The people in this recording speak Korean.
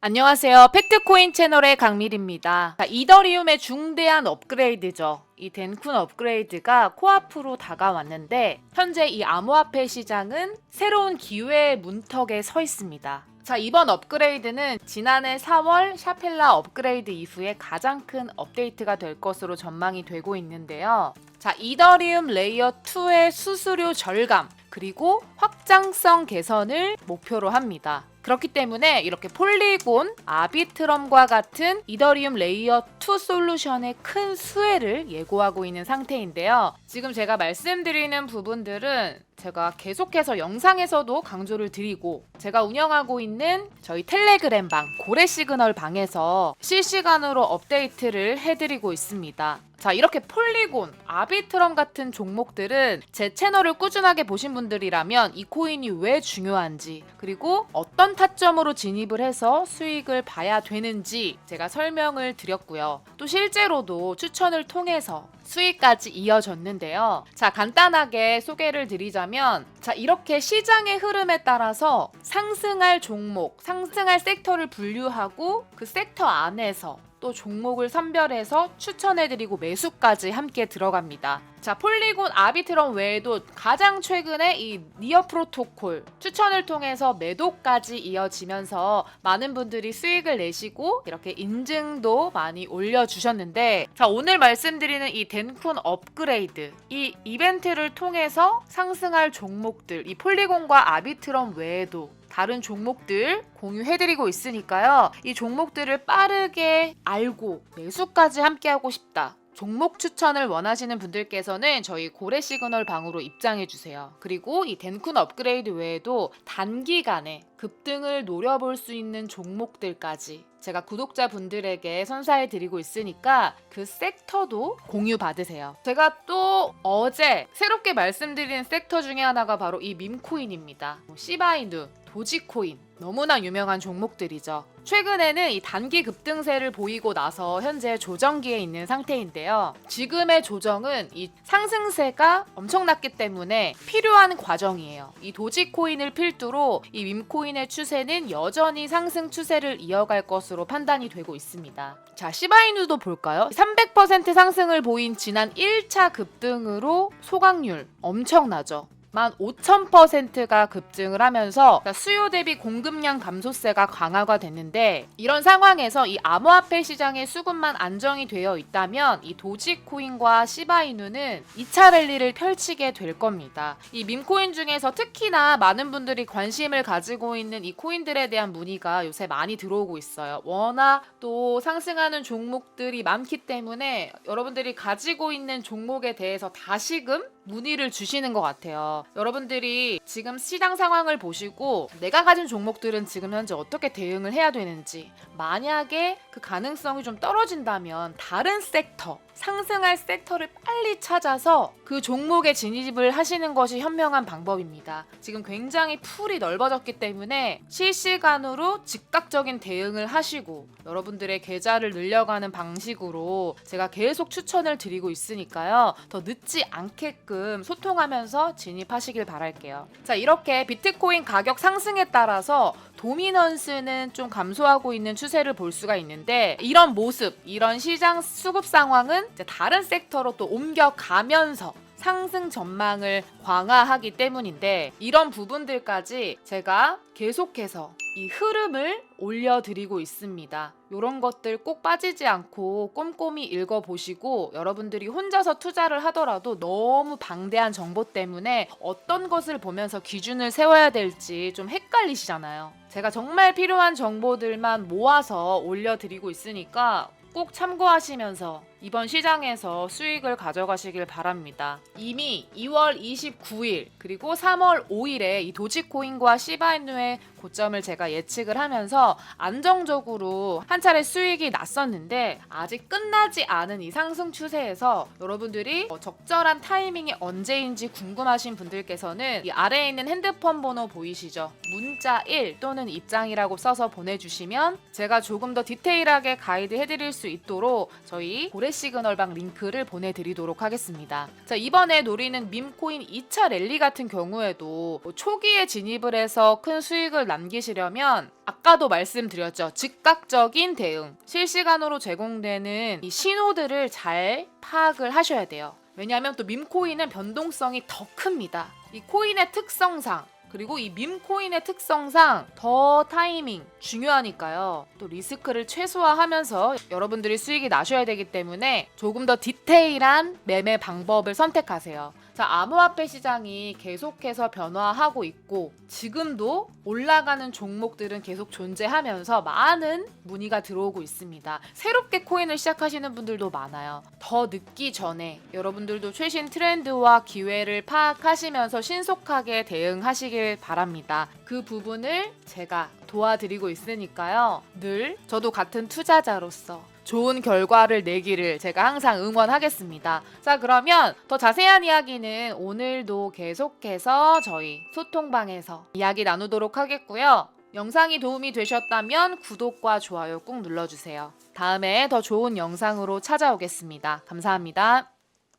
안녕하세요. 팩트코인 채널의 강밀입니다. 자, 이더리움의 중대한 업그레이드죠. 이 덴쿤 업그레이드가 코앞으로 다가왔는데 현재 이 암호화폐 시장은 새로운 기회의 문턱에 서 있습니다. 자, 이번 업그레이드는 지난해 4월 샤펠라 업그레이드 이후에 가장 큰 업데이트가 될 것으로 전망이 되고 있는데요. 자, 이더리움 레이어 2의 수수료 절감 그리고 확장성 개선을 목표로 합니다. 그렇기 때문에 이렇게 폴리곤, 아비트럼과 같은 이더리움 레이어 2 솔루션의 큰 수혜를 예고하고 있는 상태인데요. 지금 제가 말씀드리는 부분들은 제가 계속해서 영상에서도 강조를 드리고 제가 운영하고 있는 저희 텔레그램 방 고래 시그널 방에서 실시간으로 업데이트를 해드리고 있습니다. 자 이렇게 폴리곤, 아비트럼 같은 종목들은 제 채널을 꾸준하게 보신 분들이라면 이 코인이 왜 중요한지 그리고 어떤 타점으로 진입을 해서 수익을 봐야 되는지 제가 설명을 드렸고요. 또 실제로도 추천을 통해서 수익까지 이어졌는데요. 자, 간단하게 소개를 드리자면, 자, 이렇게 시장의 흐름에 따라서 상승할 종목, 상승할 섹터를 분류하고 그 섹터 안에서 또 종목을 선별해서 추천해드리고 매수까지 함께 들어갑니다. 자, 폴리곤 아비트럼 외에도 가장 최근에 이 니어 프로토콜 추천을 통해서 매도까지 이어지면서 많은 분들이 수익을 내시고 이렇게 인증도 많이 올려주셨는데 자, 오늘 말씀드리는 이 덴쿤 업그레이드 이 이벤트를 통해서 상승할 종목들 이 폴리곤과 아비트럼 외에도 다른 종목들 공유해드리고 있으니까요. 이 종목들을 빠르게 알고 매수까지 함께하고 싶다. 종목 추천을 원하시는 분들께서는 저희 고래 시그널 방으로 입장해 주세요. 그리고 이 덴쿤 업그레이드 외에도 단기간에 급등을 노려볼 수 있는 종목들까지 제가 구독자분들에게 선사해 드리고 있으니까 그 섹터도 공유 받으세요. 제가 또 어제 새롭게 말씀드린 섹터 중에 하나가 바로 이 밈코인입니다. 뭐 시바이누, 도지코인 너무나 유명한 종목들이죠. 최근에는 이 단기 급등세를 보이고 나서 현재 조정기에 있는 상태인데요. 지금의 조정은 이 상승세가 엄청났기 때문에 필요한 과정이에요. 이 도지코인을 필두로 이 밈코인의 추세는 여전히 상승 추세를 이어갈 것으로 판단이 되고 있습니다. 자, 시바이누도 볼까요? 300% 상승을 보인 지난 1차 급등으로 소각률 엄청나죠. 15,000%가 급증을 하면서 수요 대비 공급량 감소세가 강화가 됐는데 이런 상황에서 이 암호화폐 시장의 수급만 안정이 되어 있다면 이 도지코인과 시바이누는 2차 랠리를 펼치게 될 겁니다. 이 밈코인 중에서 특히나 많은 분들이 관심을 가지고 있는 이 코인들에 대한 문의가 요새 많이 들어오고 있어요. 워낙 또 상승하는 종목들이 많기 때문에 여러분들이 가지고 있는 종목에 대해서 다시금 문의를 주시는 것 같아요. 여러분들이 지금 시장 상황을 보시고 내가 가진 종목들은 지금 현재 어떻게 대응을 해야 되는지 만약에 그 가능성이 좀 떨어진다면 다른 섹터 상승할 섹터를 빨리 찾아서 그 종목에 진입을 하시는 것이 현명한 방법입니다. 지금 굉장히 풀이 넓어졌기 때문에 실시간으로 즉각적인 대응을 하시고 여러분들의 계좌를 늘려가는 방식으로 제가 계속 추천을 드리고 있으니까요. 더 늦지 않게끔 소통하면서 진입 하시길 바랄게요. 자, 이렇게 비트코인 가격 상승에 따라서 도미넌스는 좀 감소하고 있는 추세를 볼 수가 있는데 이런 모습, 이런 시장 수급 상황은 다른 섹터로 또 옮겨가면서 상승 전망을 강화하기 때문인데 이런 부분들까지 제가 계속해서 이 흐름을 올려드리고 있습니다. 이런 것들 꼭 빠지지 않고 꼼꼼히 읽어보시고 여러분들이 혼자서 투자를 하더라도 너무 방대한 정보 때문에 어떤 것을 보면서 기준을 세워야 될지 좀 헷갈리시잖아요. 제가 정말 필요한 정보들만 모아서 올려드리고 있으니까 꼭 참고하시면서 이번 시장에서 수익을 가져가시길 바랍니다. 이미 2월 29일 그리고 3월 5일에 이 도지코인과 시바이누의 고점을 제가 예측을 하면서 안정적으로 한 차례 수익이 났었는데 아직 끝나지 않은 이 상승 추세에서 여러분들이 어, 적절한 타이밍이 언제인지 궁금하신 분들께서는 이 아래에 있는 핸드폰 번호 보이시죠? 문자 1 또는 입장이라고 써서 보내주시면 제가 조금 더 디테일하게 가이드 해드릴 수 있도록 저희 고래 거래 시그널방 링크를 보내드리도록 하겠습니다. 자, 이번에 노리는 밈코인 2차 랠리 같은 경우에도 뭐 초기에 진입을 해서 큰 수익을 남기시려면 아까도 말씀드렸죠. 즉각적인 대응, 실시간으로 제공되는 이 신호들을 잘 파악을 하셔야 돼요. 왜냐하면 또 밈코인은 변동성이 더 큽니다. 이 코인의 특성상 그리고 이 밈코인의 특성상 더 타이밍 중요하니까요. 또 리스크를 최소화하면서 여러분들이 수익이 나셔야 되기 때문에 조금 더 디테일한 매매 방법을 선택하세요. 자, 암호화폐 시장이 계속해서 변화하고 있고 지금도 올라가는 종목들은 계속 존재하면서 많은 문의가 들어오고 있습니다. 새롭게 코인을 시작하시는 분들도 많아요. 더 늦기 전에 여러분들도 최신 트렌드와 기회를 파악하시면서 신속하게 대응하시길 바랍니다. 그 부분을 제가 도와드리고 있으니까요. 늘 저도 같은 투자자로서 좋은 결과를 내기를 제가 항상 응원하겠습니다. 자, 그러면 더 자세한 이야기는 오늘도 계속해서 저희 소통방에서 이야기 나누도록 하겠고요. 영상이 도움이 되셨다면 구독과 좋아요 꾹 눌러주세요. 다음에 더 좋은 영상으로 찾아오겠습니다. 감사합니다.